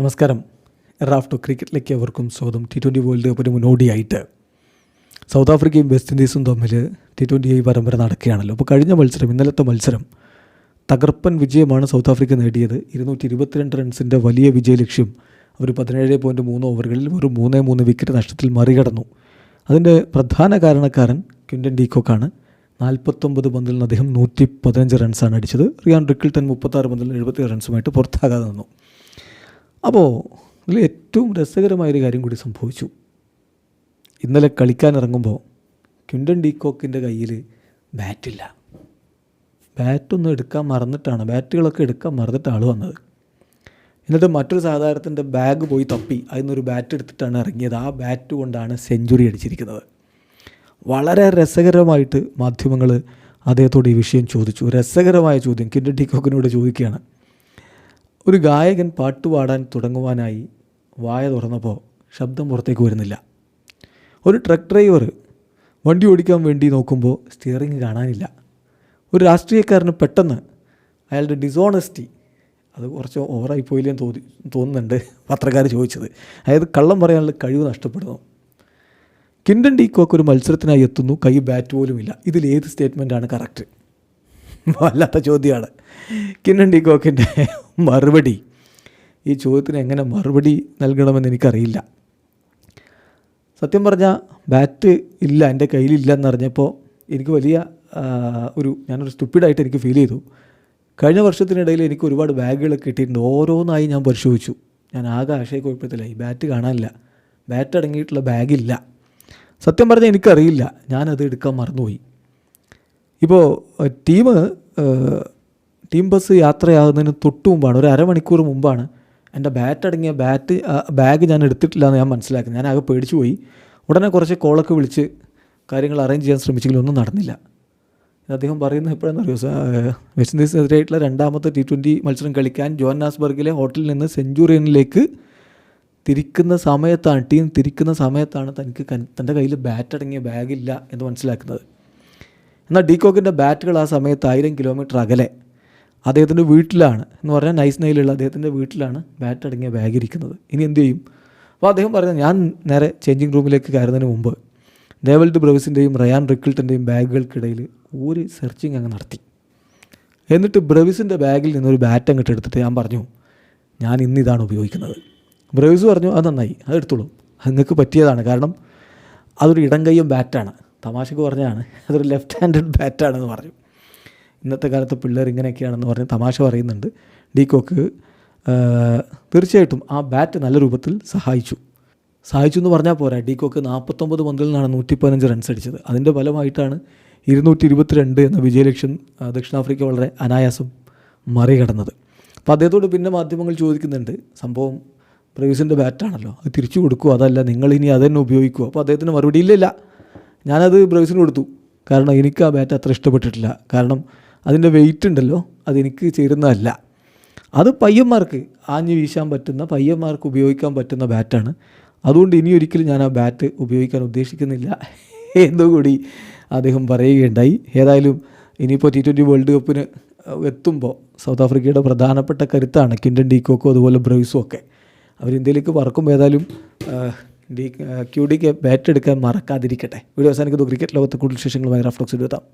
നമസ്കാരം. റാഫ്റ്റോ ക്രിക്കറ്റിലേക്ക് അവർക്കും സ്വാഗതം. ടി ട്വന്റി വേൾഡ് കപ്പിന് മുന്നോടിയായിട്ട് സൗത്ത് ആഫ്രിക്കയും വെസ്റ്റ് ഇൻഡീസും തമ്മിൽ ടി ട്വന്റി ഐ പരമ്പര നടക്കുകയാണല്ലോ. അപ്പോൾ കഴിഞ്ഞ മത്സരം ഇന്നലത്തെ മത്സരം തകർപ്പൻ വിജയമാണ് സൗത്ത് ആഫ്രിക്ക നേടിയത്. ഇരുന്നൂറ്റി ഇരുപത്തിരണ്ട് റൺസിന്റെ വലിയ വിജയലക്ഷ്യം അവർ പതിനേഴ് പോയിന്റ് മൂന്ന് ഓവറുകളിൽ ഒരു മൂന്ന് മൂന്ന് വിക്കറ്റ് നഷ്ടത്തിൽ മറികടന്നു. അതിന്റെ പ്രധാന കാരണക്കാരൻ ക്വിന്റൻ ഡീകോക്കാണ്. നാൽപ്പത്തൊമ്പത് പന്തിൽ നിന്ന് അദ്ദേഹം നൂറ്റി പതിനഞ്ച് റൺസാണ് അടിച്ചത്. റിയാൻ റിക്കിൾട്ടൻ മുപ്പത്താറ് പന്തിൽ എഴുപത്തി റൺസുമായിട്ട് പുറത്താകാതെ നിന്നു. അപ്പോൾ ഇതിൽ ഏറ്റവും രസകരമായൊരു കാര്യം കൂടി സംഭവിച്ചു. ഇന്നലെ കളിക്കാൻ ഇറങ്ങുമ്പോൾ ഡി ഡീകോക്കിന്റെ കയ്യിൽ ബാറ്റില്ല. ബാറ്റൊന്നും എടുക്കാൻ മറന്നിട്ടാണ് ബാറ്റുകളൊക്കെ എടുക്കാൻ മറന്നിട്ട് ആൾ വന്നത്. എന്നിട്ട് മറ്റൊരു സാധാരണത്തിന്റെ ബാഗ് പോയി തപ്പി അതിൽ നിന്നൊരു ബാറ്റ് എടുത്തിട്ടാണ് ഇറങ്ങിയത്. ആ ബാറ്റ് കൊണ്ടാണ് സെഞ്ചുറി അടിച്ചിരിക്കുന്നത്. വളരെ രസകരമായിട്ട് മാധ്യമങ്ങൾ അദ്ദേഹത്തോട് ഈ വിഷയം ചോദിച്ചു. രസകരമായ ചോദ്യം കിൻഡൻ ടിക്കോക്കിനോട് ചോദിക്കുകയാണ്. ഒരു ഗായകൻ പാട്ട് പാടാൻ തുടങ്ങുവാനായി വായ തുറന്നപ്പോൾ ശബ്ദം പുറത്തേക്ക് വരുന്നില്ല. ഒരു ട്രക്ക് ഡ്രൈവർ വണ്ടി ഓടിക്കാൻ വേണ്ടി നോക്കുമ്പോൾ സ്റ്റിയറിംഗ് കാണാനില്ല. ഒരു രാഷ്ട്രീയക്കാരന് പെട്ടെന്ന് അയാളുടെ ഡിസോണസ്റ്റി അത് കുറച്ച് ഓവറായി പോയില്ലെന്ന് തോന്നി തോന്നുന്നുണ്ട് പത്രക്കാർ ചോദിച്ചത്. അതായത് കള്ളം പറയാനുള്ള കഴിവ് നഷ്ടപ്പെടുന്നു. കിൻഡൻ ഡീക്കോക്ക് ഒരു മത്സരത്തിനായി എത്തുന്നു. കൈ ബാറ്റ് പോലുമില്ല ഇതിൽ ഏത് സ്റ്റേറ്റ്മെന്റാണ് കറക്റ്റ് വല്ലാത്ത ചോദ്യമാണ്. കിൻഡൻ ഡീക്കോക്കിന്റെ മറുപടി? ഈ ചോദ്യത്തിന് എങ്ങനെ മറുപടി നൽകണമെന്ന് എനിക്കറിയില്ല. സത്യം പറഞ്ഞാൽ ബാറ്റ് ഇല്ല എന്റെ കയ്യിലില്ല എന്നറിഞ്ഞപ്പോൾ എനിക്ക് വലിയ ഒരു ഞാനൊരു സ്റ്റുപ്പിഡായിട്ട് എനിക്ക് ഫീൽ ചെയ്തു. കഴിഞ്ഞ വർഷത്തിനിടയിൽ എനിക്ക് ഒരുപാട് ബാഗുകളൊക്കെ കിട്ടിയിട്ടുണ്ട്. ഓരോന്നായി ഞാൻ പരിശോധിച്ചു. ഞാൻ ആകെ ആശയക്കുഴപ്പത്തിലായി. ബാറ്റ് കാണാനില്ല. ബാറ്റ് അടങ്ങിയിട്ടുള്ള ബാഗില്ല. സത്യം പറഞ്ഞാൽ എനിക്കറിയില്ല. ഞാനത് എടുക്കാൻ മറന്നുപോയി. ഇപ്പോൾ ടീം ടീം ബസ് യാത്രയാകുന്നതിന് തൊട്ട് മുമ്പാണ് ഒരു അരമണിക്കൂർ മുമ്പാണ് എന്റെ ബാറ്റ് അടങ്ങിയ ബാറ്റ് ബാഗ് ഞാൻ എടുത്തിട്ടില്ല എന്ന് ഞാൻ മനസ്സിലാക്കി ഞാൻ ആകെ പേടിച്ചു പോയി. ഉടനെ കുറച്ച് കോളൊക്കെ വിളിച്ച് കാര്യങ്ങൾ അറേഞ്ച് ചെയ്യാൻ ശ്രമിച്ചെങ്കിലും ഒന്നും നടന്നില്ല. അദ്ദേഹം പറയുന്നത് എപ്പോഴാണെന്ന് അറിയോ വെസ്റ്റ് ഇൻഡീസിനെതിരായിട്ടുള്ള രണ്ടാമത്തെ ടി ട്വന്റി മത്സരം കളിക്കാൻ ജോഹന്നാസ്ബർഗിലെ ഹോട്ടലിൽ നിന്ന് സെഞ്ചുറിയനിലേക്ക് തിരിക്കുന്ന സമയത്താണ് ടീം തിരിക്കുന്ന സമയത്താണ് തനിക്ക് തന്റെ കയ്യിൽ ബാറ്റ് അടങ്ങിയ ബാഗില്ല എന്ന് മനസ്സിലാക്കുന്നത്. എന്നാൽ ഡീകോക്കിന്റെ ബാറ്റുകൾ ആ സമയത്ത് ആയിരം കിലോമീറ്റർ അകലെ. അദ്ദേഹത്തിന്റെ വീട്ടിലാണ് എന്ന് പറഞ്ഞാൽ നൈസ് നൈലുള്ള അദ്ദേഹത്തിന്റെ വീട്ടിലാണ് ബാറ്റ് അടങ്ങിയ ബാഗ് ഇരിക്കുന്നത്. ഇനി എന്ത് ചെയ്യും? അപ്പോൾ അദ്ദേഹം പറയുന്നത് ഞാൻ നേരെ ചേഞ്ചിങ് റൂമിലേക്ക് കയറുന്നതിന് മുമ്പ് ഡേവൽഡ് ബ്രവിസിന്റെയും റയാൻ റിക്കിൾട്ടിന്റെയും ബാഗുകൾക്കിടയിൽ ഒരു സെർച്ചിങ് അങ്ങ് നടത്തി. എന്നിട്ട് ബ്രവിസിന്റെ ബാഗിൽ നിന്നൊരു ബാറ്റ് അങ്ങോട്ട് എടുത്തിട്ട് ഞാൻ പറഞ്ഞു ഞാൻ ഇന്ന് ഇതാണ് ഉപയോഗിക്കുന്നത്. ബ്രവിസ് പറഞ്ഞു അത് നന്നായി അത് എടുത്തോളൂ. നിങ്ങൾക്ക് പറ്റിയതാണ്. കാരണം അതൊരു ഇടം കയ്യും ബാറ്റാണ് തമാശക്ക് പറഞ്ഞതാണ്. അതൊരു ലെഫ്റ്റ് ഹാൻഡഡ് ബാറ്റാണെന്ന് പറഞ്ഞു. ഇന്നത്തെ കാലത്ത് പിള്ളേർ ഇങ്ങനെയൊക്കെയാണെന്ന് പറഞ്ഞ് തമാശ പറയുന്നുണ്ട്. ഡീകോക്ക് തീർച്ചയായിട്ടും ആ ബാറ്റ് നല്ല രൂപത്തിൽ സഹായിച്ചു. സഹായിച്ചു എന്ന് പറഞ്ഞാൽ പോരാ. ഡീകോക്ക് നാൽപ്പത്തൊമ്പത് പന്തിൽ നിന്നാണ് നൂറ്റി പതിനഞ്ച് റൺസ് അടിച്ചത്. അതിന്റെ ഫലമായിട്ടാണ് ഇരുന്നൂറ്റി ഇരുപത്തിരണ്ട് എന്ന വിജയലക്ഷ്യം ദക്ഷിണാഫ്രിക്ക വളരെ അനായാസം മറികടന്നത്. അപ്പോൾ അദ്ദേഹത്തോട് പിന്നെ മാധ്യമങ്ങൾ ചോദിക്കുന്നുണ്ട് സംഭവം പ്രവീസിന്റെ ബാറ്റാണല്ലോ അത് തിരിച്ചു കൊടുക്കുക അതല്ല നിങ്ങൾ ഇനി അത് തന്നെ ഉപയോഗിക്കുക അപ്പോൾ അദ്ദേഹത്തിന് മറുപടി ഇല്ലില്ല. ഞാനത് പ്രവീസിന് കൊടുത്തു. കാരണം എനിക്ക് ആ ബാറ്റ് അത്ര ഇഷ്ടപ്പെട്ടിട്ടില്ല. കാരണം അതിന്റെ വെയിറ്റ് ഉണ്ടല്ലോ അതെനിക്ക് ചേരുന്നതല്ല. അത് പയ്യന്മാർക്ക് ആഞ്ഞു വീശാൻ പറ്റുന്ന പയ്യന്മാർക്ക് ഉപയോഗിക്കാൻ പറ്റുന്ന ബാറ്റാണ് അതുകൊണ്ട് ഇനി ഒരിക്കലും ഞാൻ ആ ബാറ്റ് ഉപയോഗിക്കാൻ ഉദ്ദേശിക്കുന്നില്ല എന്നുകൂടി അദ്ദേഹം പറയുകയുണ്ടായി. ഏതായാലും ഇനിയിപ്പോൾ ടി ട്വന്റി വേൾഡ് കപ്പിന് എത്തുമ്പോൾ സൗത്ത് ആഫ്രിക്കയുടെ പ്രധാനപ്പെട്ട കരുത്താണ് കിൻഡൻ ഡീക്കോക്കും അതുപോലെ ബ്രൈസും ഒക്കെ. അവർ ഇന്ത്യയിലേക്ക് പറക്കുമ്പോൾ ഏതായാലും ഡി ക്യൂ ഡിക്ക് ബാറ്റ് എടുക്കാൻ മറക്കാതിരിക്കട്ടെ. വീഡിയോ അവസാനിക്കുന്നു. ക്രിക്കറ്റ് ലോകത്തെ കൂടുതൽ വിശേഷങ്ങളുമായി റഫ്ലോക്സ് എടുത്താം.